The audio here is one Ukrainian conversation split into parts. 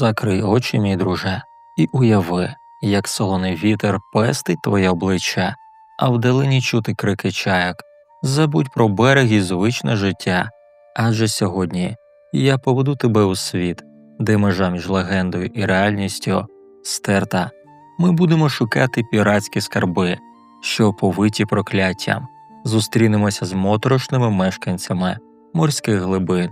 Закрий очі, мій друже, і уяви, як солоний вітер пестить твоє обличчя, а вдалині чути крики чаяк. Забудь про берег і звичне життя, адже сьогодні я поведу тебе у світ, де межа між легендою і реальністю стерта. Ми будемо шукати піратські скарби, що оповиті прокляттям, зустрінемося з моторошними мешканцями морських глибин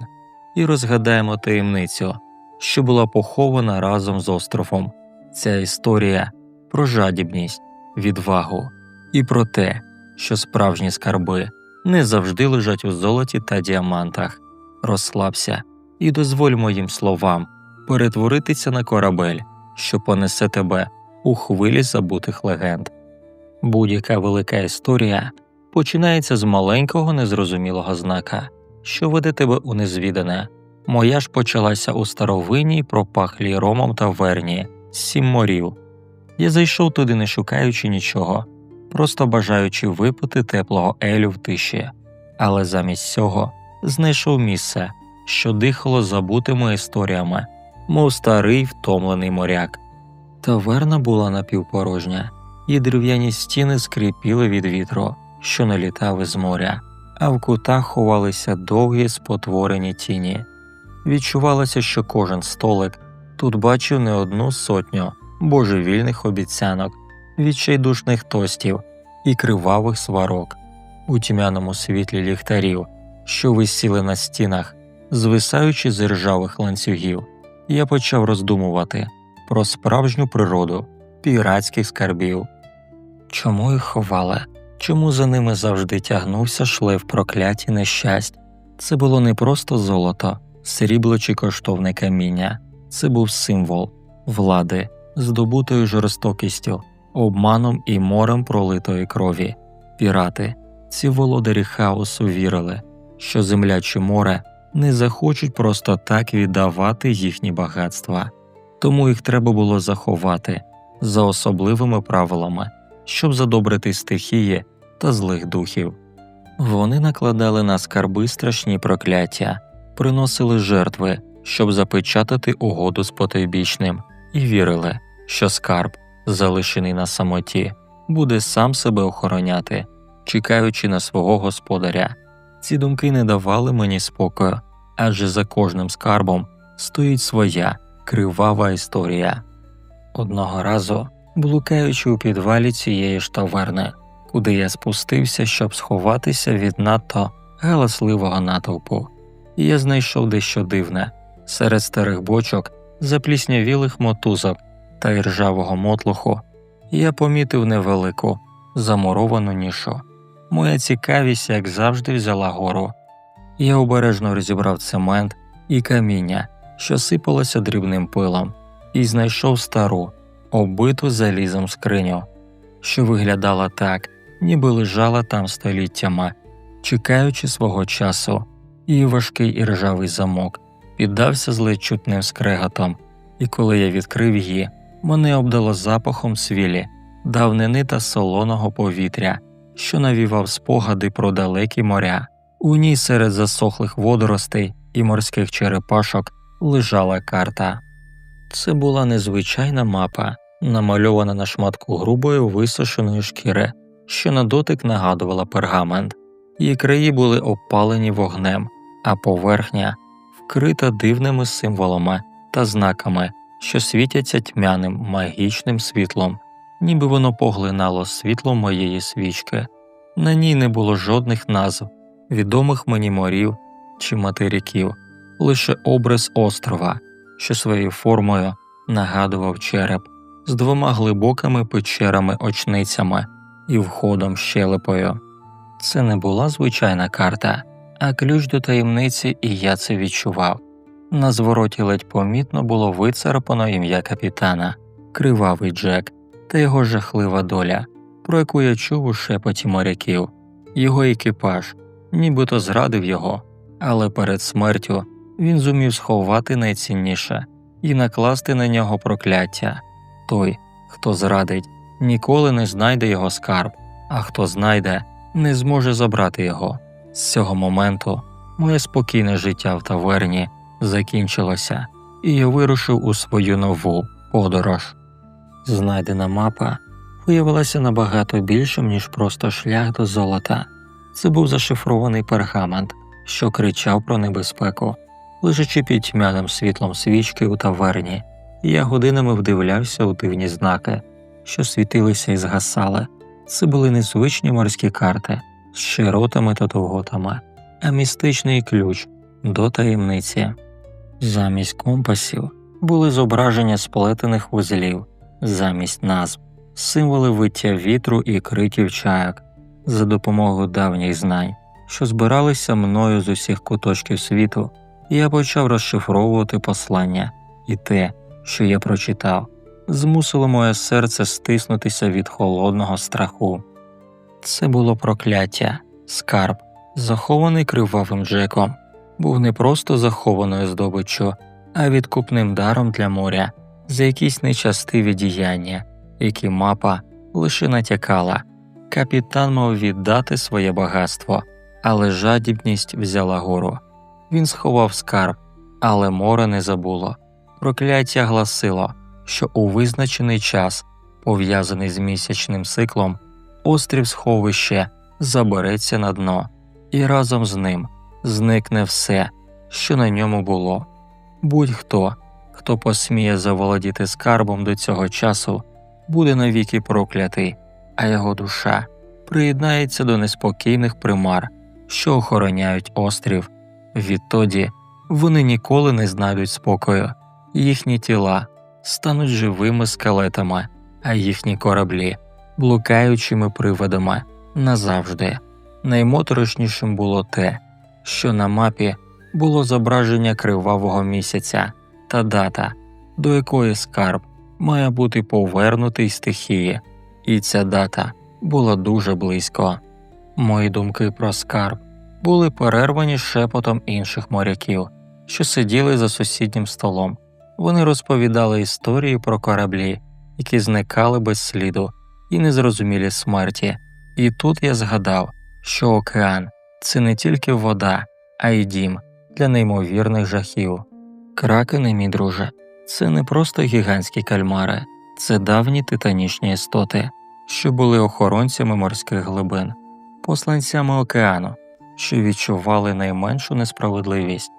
і розгадаємо таємницю, що була похована разом з островом. Ця історія про жадібність, відвагу і про те, що справжні скарби не завжди лежать у золоті та діамантах. Розслабся і дозволь моїм словам перетворитися на корабель, що понесе тебе у хвилі забутих легенд. Будь-яка велика історія починається з маленького незрозумілого знака, що веде тебе у незвідане. Моя ж почалася у старовинній пропахлій ромом таверні сім морів. Я зайшов туди, не шукаючи нічого, просто бажаючи випити теплого елю в тиші, але замість цього знайшов місце, що дихало забутими історіями, мов старий втомлений моряк. Таверна була напівпорожня, і дерев'яні стіни скрипіли від вітру, що налітав із моря, а в кутах ховалися довгі спотворені тіні. Відчувалося, що кожен столик тут бачив не одну сотню божевільних обіцянок, відчайдушних тостів і кривавих сварок у тьмяному світлі ліхтарів, що висіли на стінах, звисаючи з ржавих ланцюгів, я почав роздумувати про справжню природу піратських скарбів. Чому їх ховали? Чому за ними завжди тягнувся шлейф прокляті нещасть? Це було не просто золото, срібло чи коштовне каміння, це був символ влади, здобутою жорстокістю, обманом і морем пролитої крові. Пірати, ці володарі хаосу вірили, що земля чи море не захочуть просто так віддавати їхні багатства, тому їх треба було заховати за особливими правилами, щоб задобрити стихії та злих духів. Вони накладали на скарби страшні прокляття, приносили жертви, щоб запечатати угоду з потойбічним, і вірили, що скарб, залишений на самоті, буде сам себе охороняти, чекаючи на свого господаря. Ці думки не давали мені спокою, адже за кожним скарбом стоїть своя кривава історія. Одного разу, блукаючи у підвалі цієї ж таверни, куди я спустився, щоб сховатися від надто галасливого натовпу, я знайшов дещо дивне серед старих бочок, запліснявілих мотузок та іржавого мотлуху, я помітив невелику, замуровану нішу. Моя цікавість, як завжди, взяла гору. Я обережно розібрав цемент і каміння, що сипалося дрібним пилом, і знайшов стару, оббиту залізом скриню, що виглядала так, ніби лежала там століттями, чекаючи свого часу, і важкий і ржавий замок піддався з чутним скреготом, і коли я відкрив її, мене обдало запахом свілі, давнини та солоного повітря, що навівав спогади про далекі моря. У ній серед засохлих водоростей і морських черепашок лежала карта. Це була незвичайна мапа, намальована на шматку грубої висушеної шкіри, що на дотик нагадувала пергамент. Її краї були опалені вогнем, а поверхня вкрита дивними символами та знаками, що світяться тьмяним магічним світлом, ніби воно поглинало світло моєї свічки. На ній не було жодних назв, відомих мені морів чи материків, лише образ острова, що своєю формою нагадував череп з двома глибокими печерами очницями і входом щелепою. Це не була звичайна карта, а ключ до таємниці, і я це відчував. На звороті ледь помітно було вицарапано ім'я капітана, кривавий Джек та його жахлива доля, про яку я чув у шепоті моряків, його екіпаж, нібито зрадив його, але перед смертю він зумів сховати найцінніше і накласти на нього прокляття. Той, хто зрадить, ніколи не знайде його скарб, а хто знайде, не зможе забрати його. З цього моменту моє спокійне життя в таверні закінчилося. і я вирушив у свою нову подорож. Знайдена мапа виявилася набагато більшим, ніж просто шлях до золота. Це був зашифрований пергамент, що кричав про небезпеку. Лежачи під тьмяним світлом свічки у таверні, я годинами вдивлявся у дивні знаки, що світилися і згасали. Це були незвичні морські карти з широтами та довготами, а містичний ключ до таємниці. Замість компасів були зображення сплетених вузлів, замість назв, символи виття вітру і криків чаяк за допомогою давніх знань, що збиралися мною з усіх куточків світу, я почав розшифровувати послання, і те, що я прочитав, змусило моє серце стиснутися від холодного страху. Це було прокляття, скарб, захований кривавим Джеком, був не просто захованою здобиччю, а відкупним даром для моря за якісь нечастиві діяння, які мапа лише натякала. Капітан мав віддати своє багатство, але жадібність взяла гору. Він сховав скарб, але море не забуло. Прокляття гласило, що у визначений час, пов'язаний з місячним циклом, острів сховище забереться на дно, і разом з ним зникне все, що на ньому було. Будь-хто, хто посміє заволодіти скарбом до цього часу, буде навіки проклятий, а його душа приєднається до неспокійних примар, що охороняють острів. Відтоді вони ніколи не знайдуть спокою, їхні тіла стануть живими скелетами, а їхні кораблі блукаючими приводами назавжди. Наймоторошнішим було те, що на мапі було зображення кривавого місяця та дата, до якої скарб має бути повернутий стихії, і ця дата була дуже близько. Мої думки про скарб були перервані шепотом інших моряків, що сиділи за сусіднім столом. Вони розповідали історії про кораблі, які зникали без сліду і незрозумілі смерті. І тут я згадав, що океан це не тільки вода, а й дім для неймовірних жахів. Кракени, мій друже, це не просто гігантські кальмари, це давні титанічні істоти, що були охоронцями морських глибин, посланцями океану, що відчували найменшу несправедливість.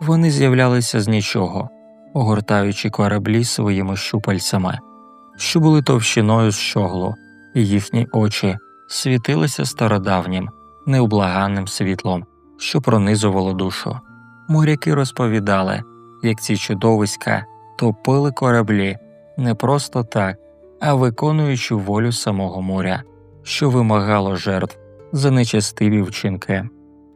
Вони з'являлися з нічого, огортаючи кораблі своїми щупальцями, що були товщиною з щоглу, і їхні очі світилися стародавнім, неублаганним світлом, що пронизувало душу. Моряки розповідали, як ці чудовиська топили кораблі не просто так, а виконуючи волю самого моря, що вимагало жертв за нечестиві вчинки.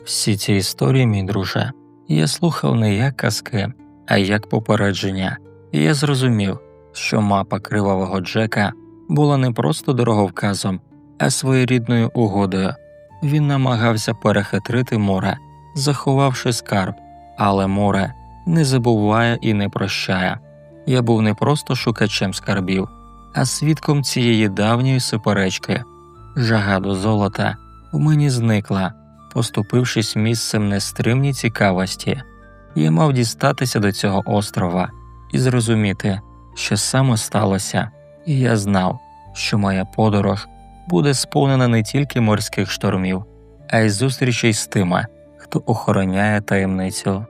Всі ці історії, мій друже, я слухав не як казки, а як попередження, і я зрозумів, що мапа кривавого Джека була не просто дороговказом, а своєрідною угодою. Він намагався перехитрити море, заховавши скарб, але море не забуває і не прощає. Я був не просто шукачем скарбів, а свідком цієї давньої суперечки. Жага до золота в мені зникла, поступившись місцем нестримній цікавості. Я мав дістатися до цього острова і зрозуміти, що саме сталося, і я знав, що моя подорож буде сповнена не тільки морських штормів, а й зустрічей з тими, хто охороняє таємницю.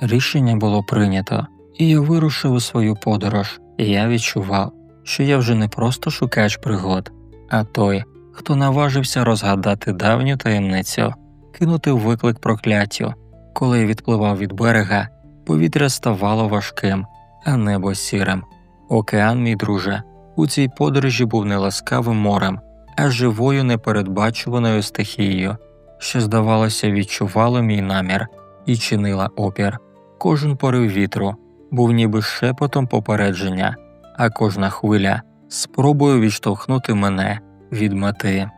Рішення було прийнято, і я вирушив у свою подорож, і я відчував, що я вже не просто шукач пригод, а той, хто наважився розгадати давню таємницю, кинути виклик прокляттю. Коли я відпливав від берега, повітря ставало важким, а небо сірим. Океан, мій друже, у цій подорожі був не ласкавим морем, а живою непередбачуваною стихією, що, здавалося, відчувало мій намір і чинила опір. Кожен порив вітру був ніби шепотом попередження, а кожна хвиля спробою відштовхнути мене від мети.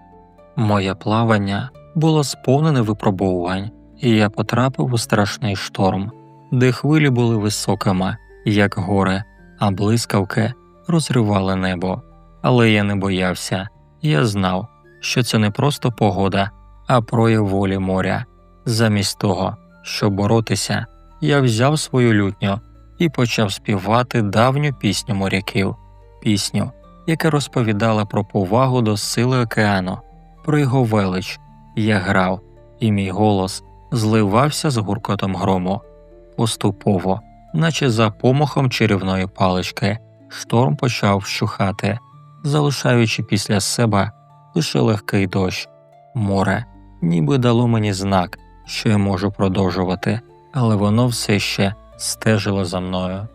Моє плавання було сповнене випробовувань, і я потрапив у страшний шторм, де хвилі були високими, як гори, а блискавки розривали небо. Але я не боявся, я знав, що це не просто погода, а прояв волі моря. Замість того, щоб боротися, я взяв свою лютню і почав співати давню пісню моряків, пісню, яка розповідала про повагу до сили океану, про його велич. Я грав, і мій голос зливався з гуркотом грому. Поступово, наче за помахом чарівної палички, шторм почав вщухати, залишаючи після себе лише легкий дощ, море, ніби дало мені знак, що я можу продовжувати, але воно все ще стежило за мною.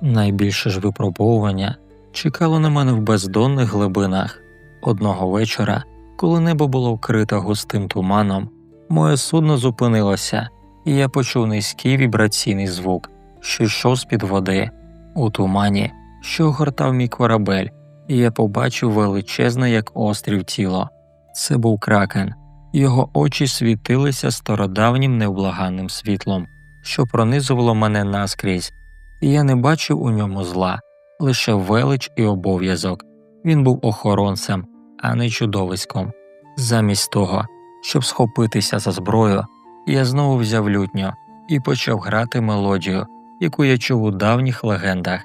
Найбільше ж випробовування чекало на мене в бездонних глибинах. Одного вечора, коли небо було вкрите густим туманом, моє судно зупинилося, і я почув низький вібраційний звук, що йшов з під води. У тумані, що огортав мій корабель, і я побачив величезне, як острів тіло. Це був кракен, його очі світилися стародавнім невблаганним світлом, що пронизувало мене наскрізь, і я не бачив у ньому зла, лише велич і обов'язок. Він був охоронцем, а не чудовиськом. Замість того, щоб схопитися за зброю, я знову взяв лютню і почав грати мелодію, яку я чув у давніх легендах,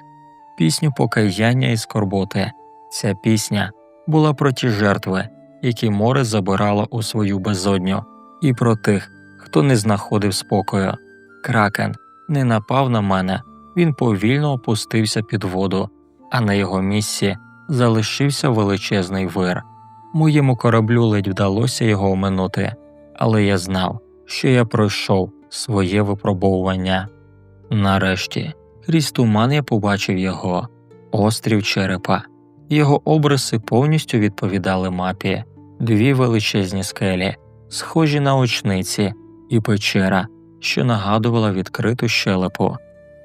пісню покаяння і скорботи. Ця пісня була про ті жертви, які море забирало у свою безодню, і про тих, хто не знаходив спокою. Кракен не напав на мене, він повільно опустився під воду, а на його місці залишився величезний вир. Моєму кораблю ледь вдалося його оминути, але я знав, що я пройшов своє випробовування. Нарешті, крізь туман я побачив його острів черепа. Його обриси повністю відповідали мапі, дві величезні скелі, схожі на очниці, і печера, що нагадувала відкриту щелепу.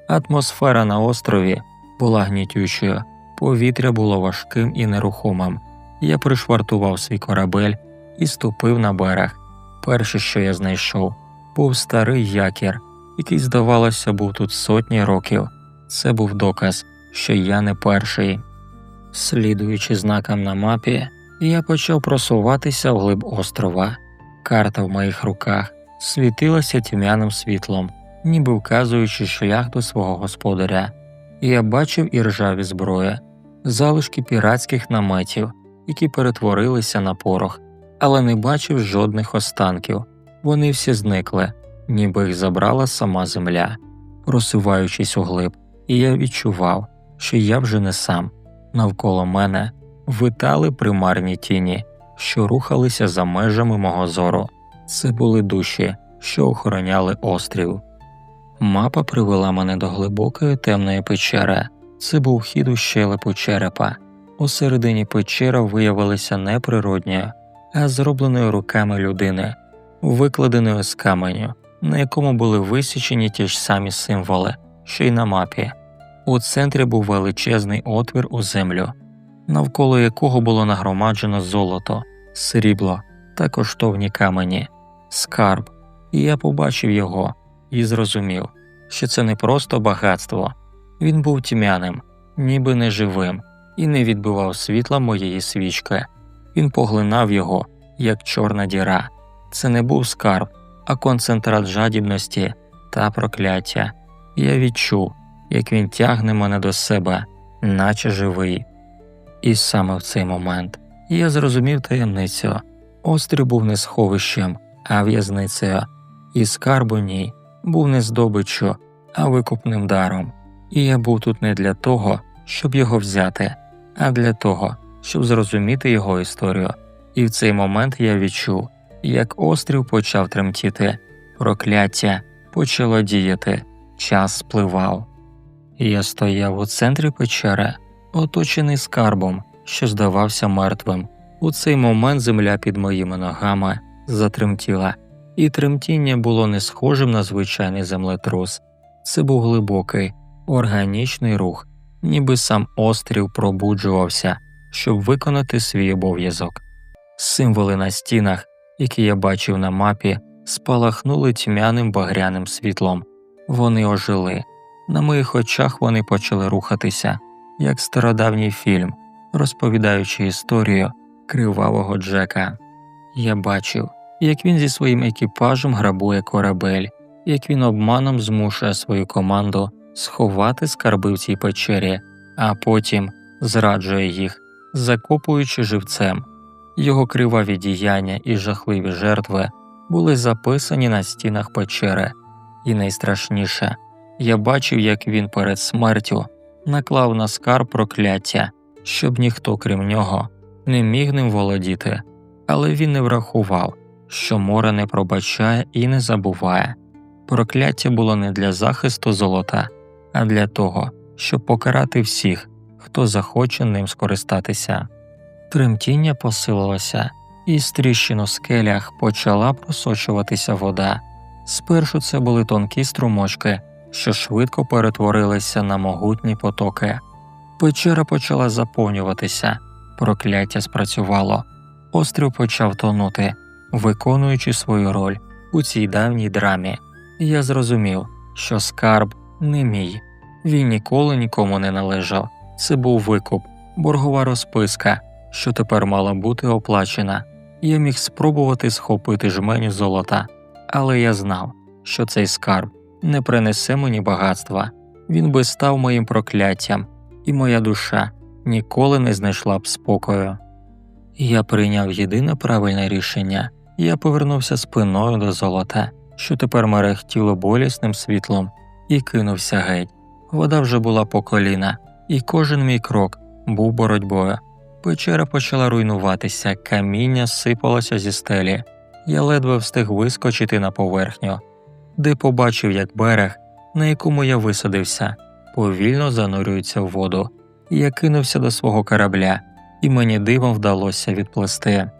Атмосфера на острові була гнітючою, повітря було важким і нерухомим. Я пришвартував свій корабель і ступив на берег. Перше, що я знайшов, був старий якір, який, здавалося, був тут сотні років. Це був доказ, що я не перший. Слідуючи знакам на мапі, я почав просуватися вглиб острова. Карта в моїх руках світилася тьмяним світлом, ніби вказуючи шлях до свого господаря. Я бачив і ржаві зброї, залишки піратських наметів, які перетворилися на порох, але не бачив жодних останків. Вони всі зникли, ніби їх забрала сама земля, просуваючись углиб, і я відчував, що я вже не сам. Навколо мене витали примарні тіні, що рухалися за межами мого зору. Це були душі, що охороняли острів. Мапа привела мене до глибокої темної печери. Це був хід у щелепу черепа. У середині печера виявилася не природньою, а зробленою руками людини, викладеною з каменю, на якому були висічені ті ж самі символи, що й на мапі. У центрі був величезний отвір у землю, навколо якого було нагромаджено золото, срібло та коштовні камені, скарб, і я побачив його і зрозумів, що це не просто багатство, він був тьмяним, ніби неживим, і не відбивав світла моєї свічки. Він поглинав його, як чорна діра. Це не був скарб, а концентрат жадібності та прокляття. Я відчув як він тягне мене до себе, наче живий. І саме в цей момент я зрозумів таємницю острів був не сховищем, а в'язницею, і скарб у ній був не здобиччю, а викупним даром, і я був тут не для того, щоб його взяти, а для того, щоб зрозуміти його історію. І в цей момент я відчув, як острів почав тремтіти, прокляття почало діяти, час спливав. Я стояв у центрі печери, оточений скарбом, що здавався мертвим. У цей момент земля під моїми ногами затремтіла, і тремтіння було не схожим на звичайний землетрус. Це був глибокий, органічний рух, ніби сам острів пробуджувався, щоб виконати свій обов'язок. Символи на стінах, які я бачив на мапі, спалахнули тьмяним багряним світлом, вони ожили. На моїх очах вони почали рухатися, як стародавній фільм, розповідаючи історію кривавого Джека. Я бачив, як він зі своїм екіпажем грабує корабель, як він обманом змушує свою команду сховати скарби в цій печері, а потім зраджує їх, закопуючи живцем. Його криваві діяння і жахливі жертви були записані на стінах печери, і найстрашніше я бачив, як він перед смертю наклав на скарб прокляття, щоб ніхто, крім нього, не міг ним володіти, але він не врахував, що море не пробачає і не забуває. Прокляття було не для захисту золота, а для того, щоб покарати всіх, хто захоче ним скористатися. Тремтіння посилилося, і з тріщин у скелях почала просочуватися вода. Спершу це були тонкі струмочки, що швидко перетворилися на могутні потоки. Печера почала заповнюватися, прокляття спрацювало, острів почав тонути, виконуючи свою роль у цій давній драмі. Я зрозумів, що скарб не мій, він ніколи нікому не належав. Це був викуп, боргова розписка, що тепер мала бути оплачена. Я міг спробувати схопити жменю золота, але я знав, що цей скарб не принесе мені багатства, він би став моїм прокляттям, і моя душа ніколи не знайшла б спокою. Я прийняв єдине правильне рішення я повернувся спиною до золота, що тепер мерехтіло болісним світлом, і кинувся геть. Вода вже була по коліна, і кожен мій крок був боротьбою. Печера почала руйнуватися, каміння сипалося зі стелі. Я ледве встиг вискочити на поверхню, де побачив, як берег, на якому я висадився, повільно занурюється в воду. Я кинувся до свого корабля, і мені дивом вдалося відплисти.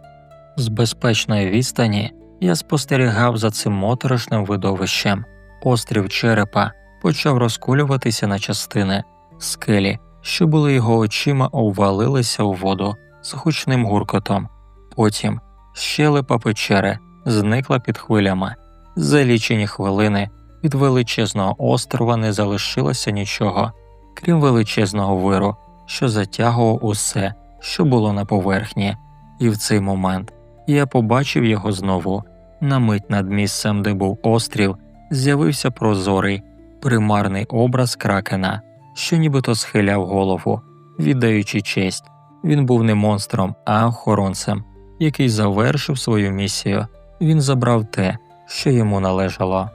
З безпечної відстані я спостерігав за цим моторошним видовищем. Острів черепа почав розкулюватися на частини, скелі, що були його очима, обвалилися у воду з гучним гуркотом. Потім щелепа печери зникла під хвилями. За лічені хвилини від величезного острова не залишилося нічого, крім величезного виру, що затягував усе, що було на поверхні, і в цей момент я побачив його знову. На мить над місцем, де був острів, з'явився прозорий, примарний образ кракена, що нібито схиляв голову, віддаючи честь. Він був не монстром, а охоронцем, який завершив свою місію. Він забрав те, що йому належало.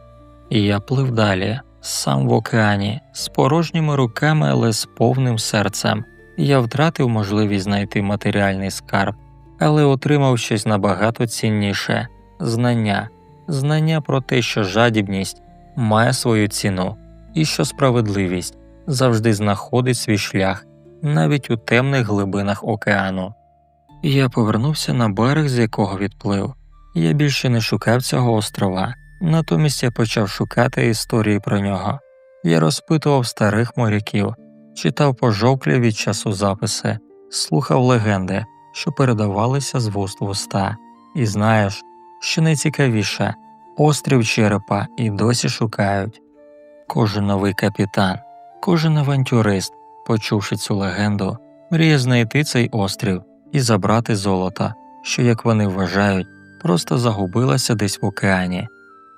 І я плив далі, сам в океані, з порожніми руками, але з повним серцем. Я втратив можливість знайти матеріальний скарб, але отримав щось набагато цінніше знання, знання про те, що жадібність має свою ціну, і що справедливість завжди знаходить свій шлях навіть у темних глибинах океану. Я повернувся на берег, з якого відплив. Я більше не шукав цього острова, натомість я почав шукати історії про нього. Я розпитував старих моряків, читав пожовклі від часу записи, слухав легенди, що передавалися з вуст в уста, і знаєш, що найцікавіше острів черепа і досі шукають. Кожен новий капітан, кожен авантюрист, почувши цю легенду, мріє знайти цей острів і забрати золото, що, як вони вважають, просто загубилося десь в океані.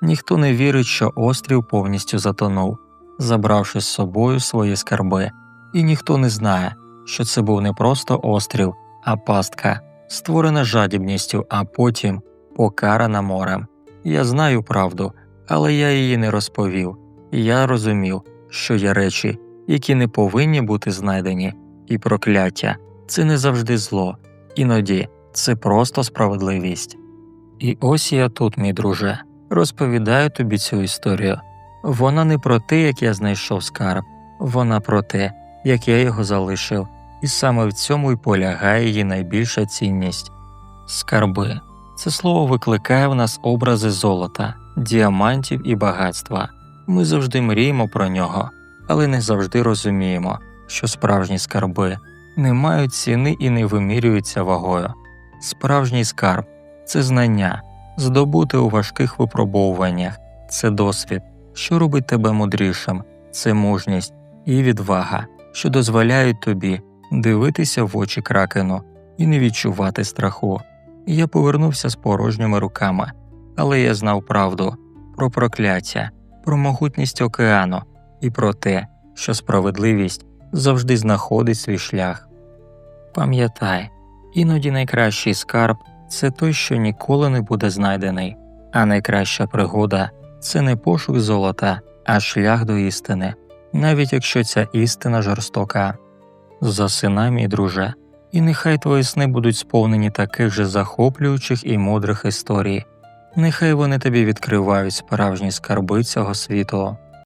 Ніхто не вірить, що острів повністю затонув, забравши з собою свої скарби, і ніхто не знає, що це був не просто острів, а пастка, створена жадібністю, а потім покарана морем. Я знаю правду, але я її не розповів. Я розумів, що є речі, які не повинні бути знайдені, і прокляття це не завжди зло, іноді це просто справедливість. І ось я тут, мій друже, розповідаю тобі цю історію. Вона не про те, як я знайшов скарб, вона про те, як я його залишив, і саме в цьому й полягає її найбільша цінність. Скарби це слово викликає в нас образи золота, діамантів і багатства. Ми завжди мріємо про нього, але не завжди розуміємо, що справжні скарби не мають ціни і не вимірюються вагою. Справжній скарб це знання, здобути у важких випробовуваннях, це досвід, що робить тебе мудрішим, це мужність і відвага, що дозволяють тобі дивитися в очі кракену і не відчувати страху. Я повернувся з порожніми руками, але я знав правду про прокляття, про могутність океану і про те, що справедливість завжди знаходить свій шлях. Пам'ятай, іноді найкращий скарб це той, що ніколи не буде знайдений, а найкраща пригода це не пошук золота, а шлях до істини, навіть якщо ця істина жорстока. Засинай, мій друже, і нехай твої сни будуть сповнені таких же захоплюючих і мудрих історій, нехай вони тобі відкривають справжні скарби цього світу.